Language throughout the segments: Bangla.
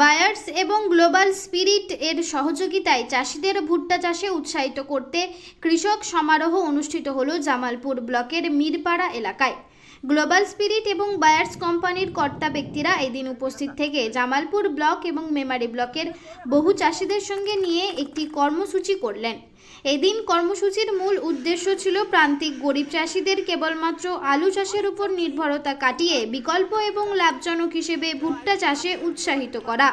বায়ার্স এবং গ্লোবাল স্পিরিট এর সহযোগিতায় চাষিদের ভুট্টা চাষে উৎসাহিত করতে কৃষক সমারোহ অনুষ্ঠিত হল জামালপুর ব্লকের মিরপাড়া এলাকায়। গ্লোবাল স্পিরিট এবং বায়ার্স কোম্পানির কর্তা ব্যক্তিরা এদিন উপস্থিত থেকে জামালপুর ব্লক এবং মেমারি ব্লকের বহু চাষিদের সঙ্গে নিয়ে একটি কর্মসূচি করলেন। এদিন কর্মসূচির মূল উদ্দেশ্য ছিল প্রান্তিক গরিব চাষিদের কেবলমাত্র আলু চাষের উপর নির্ভরতা কাটিয়ে বিকল্প এবং লাভজনক হিসেবে ভুট্টা চাষে উৎসাহিত করা।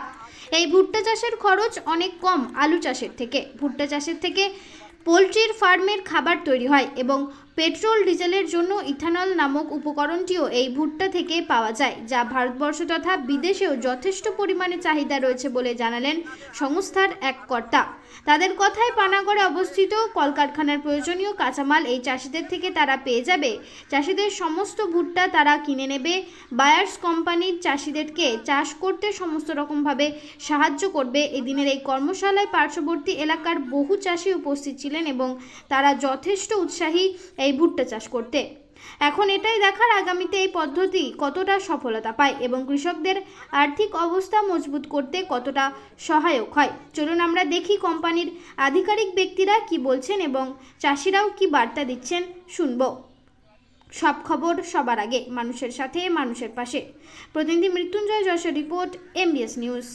এই ভুট্টা চাষের খরচ অনেক কম আলু চাষের থেকে। ভুট্টা চাষের থেকে পোলট্রির ফার্মের খাবার তৈরি হয় এবং পেট্রোল, ডিজেলের জন্য ইথানল নামক উপকরণটিও এই ভুট্টা থেকে পাওয়া যায়, যা ভারতবর্ষ তথা বিদেশেও যথেষ্ট পরিমাণে চাহিদা রয়েছে বলে জানালেন সংস্থার এক কর্তা। তাদের কথায় পানাগড়ে অবস্থিত কলকারখানার প্রয়োজনীয় কাঁচামাল এই চাষিদের থেকে তারা পেয়ে যাবে। চাষিদের সমস্ত ভুট্টা তারা কিনে নেবে। বায়ার্স কোম্পানির চাষিদেরকে চাষ করতে সমস্ত রকমভাবে সাহায্য করবে। এদিনের এই কর্মশালায় পার্শ্ববর্তী এলাকার বহু চাষি উপস্থিত ছিলেন এবং তারা যথেষ্ট উৎসাহী এই ভুট্টা চাষ করতে। এখন এটাই দেখার আগামীতে এই পদ্ধতি কতটা সফলতা পায় এবং কৃষকদের আর্থিক অবস্থা মজবুত করতে কতটা সহায়ক হয়। চলুন আমরা দেখি কোম্পানির আধিকারিক ব্যক্তিরা কি বলছেন এবং চাষিরাও কি বার্তা দিচ্ছেন শুনব। সব খবর সবার আগে, মানুষের সাথে, মানুষের পাশে। প্রতিনিধি Mrityunjoy Jessore report M B S news.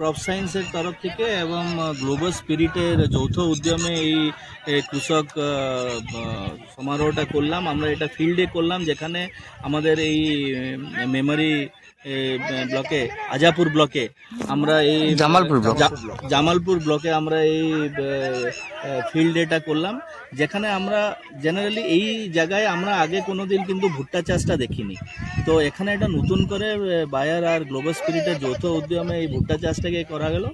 Crop সায়েন্সের তরফ থেকে এবং গ্লোবাল স্পিরিটের যৌথ উদ্যমে এই কৃষক সমারোহটা করলাম। আমরা এটা ফিল্ডে করলাম যেখানে আমাদের এই মেমোরি ব্লকে আজাপুর ব্লকে আমরা এই জামালপুর জামালপুর ব্লকে আমরা এই ফিল্ড এটা করলাম যেখানে আমরা জেনারেলি এই জায়গায় আমরা আগে কোনো দিন কিন্তু ভুট্টা চাষটা দেখিনি। তো এখানে এটা নতুন করে বায়ার আর গ্লোবাল স্পিরিটের যৌথ উদ্যমে এই ভুট্টা চাষটাকে করা গেল।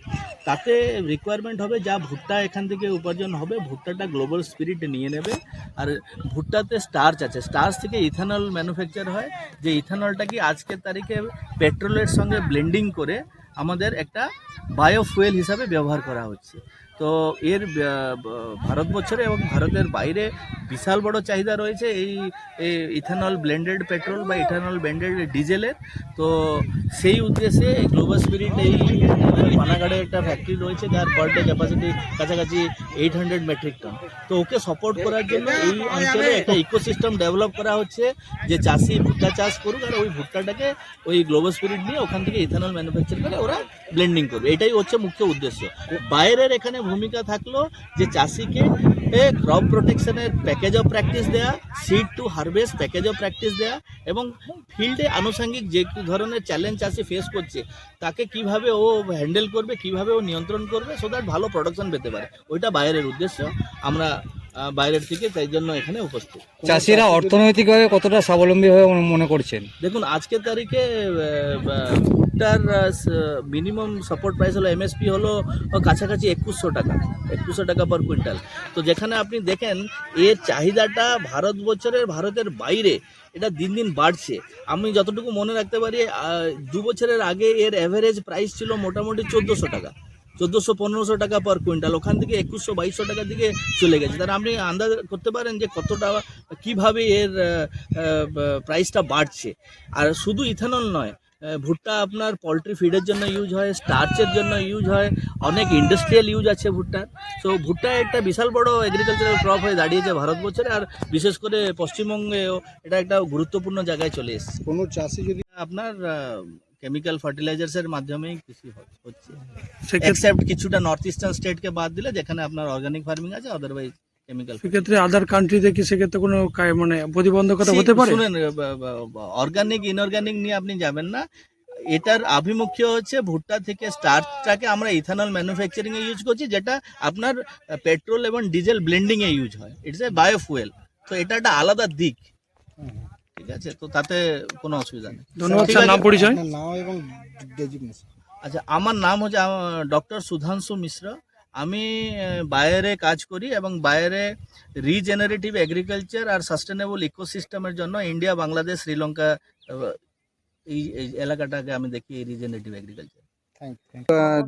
তাতে রিকোয়ারমেন্ট হবে যা ভুট্টা এখান থেকে উপার্জন হবে, ভুট্টাটা গ্লোবাল স্পিরিট নিয়ে নেবে। আর ভুট্টাতে স্টার্চ আছে। স্টার্চ থেকে ইথানল ম্যানুফ্যাকচার হয়। যে ইথানলটা কি আজকের তারিখে পেট্রোলের সঙ্গে ব্লেন্ডিং করে আমাদের একটা বায়োফুয়েল হিসাবে ব্যবহার করা হচ্ছে। তো এর আহ, ব- ভারতবর্ষে এবং ভারতের বাইরে বিশাল বড় চাহিদা রয়েছে এই এই ইথানল ব্লেন্ডেড পেট্রোল বা ইথানল ব্লেন্ডেড ডিজেলের। তো সেই উদ্দেশ্যে গ্লোবাল স্পিরিট এই পানাগাড়ে একটা ফ্যাক্টরি রয়েছে যার পার ডে ক্যাপাসিটি কাছাকাছি এইট হান্ড্রেড মেট্রিক টন তো ওকে সাপোর্ট করার জন্য এই অঞ্চলে একটা ইকোসিস্টেম ডেভেলপ করা হচ্ছে যে চাষি ভুট্টা চাষ করুক আর ওই ভুট্টাটাকে ওই গ্লোবাল স্পিরিট নিয়ে ওখান থেকে ইথানল ম্যানুফ্যাকচার করে ওরা ব্লেন্ডিং করবে। এটাই হচ্ছে মুখ্য উদ্দেশ্য। বাইরের এখানে ভূমিকা থাকল যে চাষিকে ক্রপ প্রোটেকশনের প্যাকেজ অফ প্র্যাকটিস দেয়া seed to harvest package of practice দেয়া এবং ফিল্ডে আনুষঙ্গিক যে ধরনের চ্যালেঞ্জ চাষি ফেস করছে, তাকে কীভাবে ও হ্যান্ডেল করবে, কীভাবে ও নিয়ন্ত্রণ করবে সো দ্যাট ভালো প্রোডাকশন পেতে পারে। ওইটা বাইরের উদ্দেশ্য। আমরা বাইরের থেকে তাই জন্য এখানে উপস্থিত। চাষিরা অর্থনৈতিকভাবে কতটা স্বাবলম্বী হয়ে মনে করছেন? দেখুন আজকের তারিখে ভুট্টার মিনিমাম সাপোর্ট প্রাইস হলো এমএসপি হলো কাছাকাছি একুশশো টাকা একুশশো টাকা পার কুইন্টাল তো যেখানে আপনি দেখেন এর চাহিদাটা ভারত বছরের ভারতের বাইরে এটা দিন দিন বাড়ছে। আমি যতটুকু মনে রাখতে পারি দু বছরের আগে এর অ্যাভারেজ প্রাইস ছিল মোটামুটি চোদ্দোশো টাকা। চোদ্দোশো পনেরোশো টাকা পার কুইন্টাল ওখান থেকে একুশশো বাইশশো টাকার দিকে চলে গেছে। তাহলে আপনি আন্দাজ করতে পারেন যে কতটা কীভাবে এর প্রাইসটা বাড়ছে। আর শুধু ইথানল নয় ভুট্টা আপনার পোলট্রি ফিডের জন্য ইউজ হয় স্টার্চের জন্য ইউজ হয় অনেক ইন্ডাস্ট্রিয়াল ইউজ আছে ভুট্টার সো ভুট্টা একটা বিশাল বড় এগ্রিকালচারাল ক্রপ হয়ে দাঁড়িয়েছে ভারতবর্ষে আর বিশেষ করে পশ্চিমবঙ্গেও এটা একটা গুরুত্বপূর্ণ জায়গায় চলে এসেছে। কোনো চাষি যদি আপনার কেমিক্যাল ফার্টিলাইজার্সের মাধ্যমেই কৃষি হচ্ছে। এক্সেপ্ট কিছুটা নর্থ ইস্টার্ন স্টেটকে বাদ দিলে যেখানে আপনার অর্গানিক ফার্মিং আছে আদারওয়াইজ কেমিক্যাল সেক্ষেত্রে আদার কান্ট্রিতে কি সেক্ষেত্রে কোনো মানে প্রতিবন্ধকতা হতে পারে? শুনেন অর্গানিক ইনঅর্গানিক নিয়ে আপনি যাবেন না। এটার আভিমুখ্য হচ্ছে ভুট্টা থেকে স্টার্চটাকে আমরা ইথানল ম্যানুফ্যাকচারিং এ ইউজ করছি যেটা আপনার পেট্রোল এবং ডিজেল ব্লেন্ডিং এ ইউজ হয়। ইটস এ বায়োফুয়েল তো এটা একটা আলাদা দিক। ঠিক আছে? তো তাতে কোনো অসুবিধা নেই। ধন্যবাদ স্যার নাম পরিচয়? নাম এবং ডেজিগনেশন আচ্ছা আমার নাম হচ্ছে ডক্টর সুধাংশু মিশ্র। আমি বাইরে কাজ করি এবং বাইরে রিজেনারেটিভ এগ্রিকালচার আর সাস্টেনেবল ইকোসিস্টেমের জন্য ইন্ডিয়া বাংলাদেশ শ্রীলঙ্কা এই এই এলাকাটাকে আমি দেখি এই রিজেনারেটিভ এগ্রিকালচার।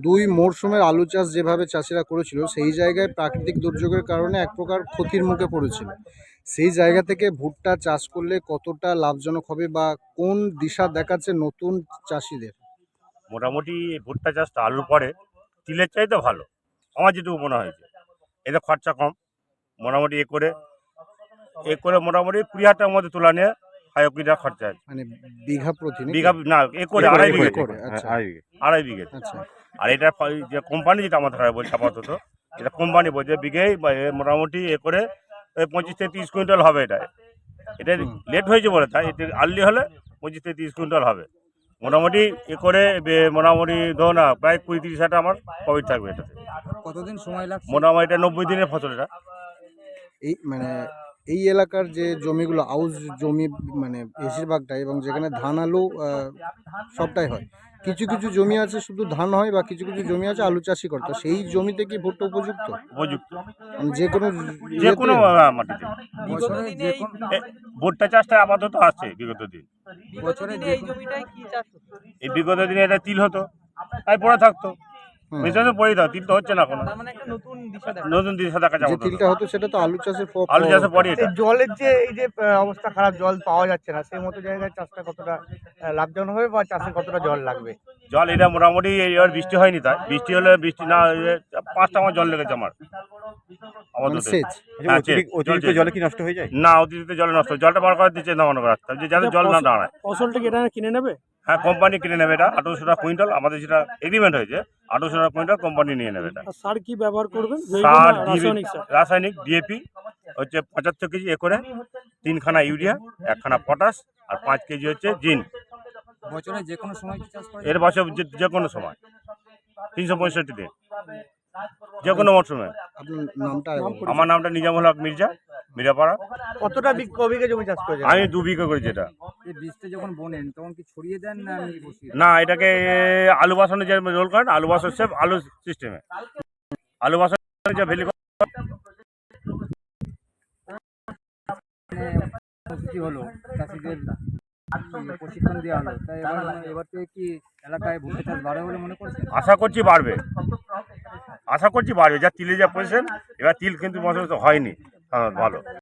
দুই মরশুমের আলু চাষ যেভাবে চাষিরা করেছিল সেই জায়গায় প্রাকৃতিক দুর্যোগের কারণে এক প্রকার ক্ষতির মুখে পড়েছিল। সেই জায়গা থেকে ভুট্টা চাষ করলে কতটা লাভজনক হবে বা কোন দিশা দেখাচ্ছে নতুন চাষিদের? মোটামুটি ভুট্টা চাষটা আলুর পরে তিলের চাইতে ভালো আমার যেটুকু মনে হয়েছে এতে খরচা কম মোটামুটি এ করে এ করে মোটামুটি কুড়ি হাজার টাকার মধ্যে তোলা নিয়ে হাজার কুড়ি টাকা খরচা আছে। মানে বিঘা প্রতি বিঘা না এ করে আড়াই বিঘে করে, আচ্ছা। আড়াই বিঘে। আচ্ছা। আর এটা যে কোম্পানি যেটা আমাদের হয় বলছে আপাতত এটা কোম্পানি বলছে বিঘে বা এ মোটামুটি এ করে পঁচিশ থেকে তিরিশ কুইন্টাল হবে এটা। এটা লেট হয়েছে বলে তাই এটা আর্লি হলে পঁচিশ থেকে তিরিশ কুইন্টাল হবে। মোটামুটি এ করে মোটামুটি ধরো না প্রায় কুড়ি তিরিশ হাজার আমার প্রফিট থাকবে এটাতে। কতদিন সময় লাগবে মোটামুটি এটা নব্বই দিনের ফসল এটা। এই মানে এই এলাকার যে জমিগুলো আউস জমি মানে বেশিরভাগটাই এবং যেখানে ধান আলু সবটাই হয়। কিছু কিছু জমি আছে শুধু ধান হয় বা কিছু কিছু জমি আছে আলু চাষই করতো সেই জমিতে কি ভুট্টা উপযুক্ত? উপযুক্ত। মানে যে কোনো যে কোনো? মাটিতে। ভুট্টা চাষটা আপাতত আছে বিগত দিন। বছরে এই বিগত দিনে এটা তিল হতো। তাই পড়ে থাকতো। তিল তো হচ্ছে না কোনো নতুন দিশা দেখা। যাবে তিলটা হতো সেটা তো আলু চাষের আলু চাষে পরে জলের যে এই যে অবস্থা খারাপ জল পাওয়া যাচ্ছে না সেই মতো জায়গায় চাষটা কতটা লাভজনক হবে বা চাষে কতটা জল লাগবে? জল এটা মোটামুটি এবার বৃষ্টি হয়নি তাই। বৃষ্টি হলে বৃষ্টি না পাঁচটা আমার জল লেগেছে আমার। মানে হ্যাঁ, সেচ। অতিরিক্ত জলে কি নষ্ট হয়ে যায়? না অতিরিক্ত জলে নষ্ট জলটা বার করে দিচ্ছে না মনে করা যে যাতে জল না দাঁড়ায়। ফসলটা কি এটা কিনে নেবে? হ্যাঁ কোম্পানি কিনে নেবে এটা। আঠারোশো টাকা কুইন্টাল। আমাদের যেটা এগ্রিমেন্ট হয়েছে আঠারোশো টাকা কুইন্টাল কোম্পানি নিয়ে নেবে এটা। সার কি ব্যবহার করবেন? জৈব সার রাসায়নিক ডিএপি হচ্ছে পঁচাত্তর কেজি একরে তিনখানা ইউরিয়া একখানা পটাশ আর পাঁচ কেজি হচ্ছে জিন বছরে যে কোনো সময় কি চাষ করা এর বছর যে- যে কোনো সময়। তিনশো পঁয়ষট্টি দিন। যে কোনো মরশুমে। আপনার নামটা আরেকবার বলুন। আমার নামটা নিজামুল হক মির্জা মিরাপাড়া কতটা বিঘ ক বিঘে জমি চাষ করেছে আমি দু বিঘা করেছি এটা। এই বীজটা যখন বোনেন তখন কি ছড়িয়ে দেন না এমনি বসিয়ে দেন? না এটাকে আলু বাসনে যে রোল করেন আলু বাসন সেভ আলু সিস্টেমে। আলু বাসন যে ভেলি কর্মসূচি হলো? চাষিদের প্রশিক্ষণ দেওয়া হলো। তাই এবার এবার থেকে কি এলাকায় ভুট্টা চাষ বাড়ে বলে মনে করছেন? আশা করছি বাড়বে। আশা করছি বাড়বে। যা তিলে যা পজিশন এবার তিল কিন্তু বছর তো হয়নি। হ্যাঁ, ভালো।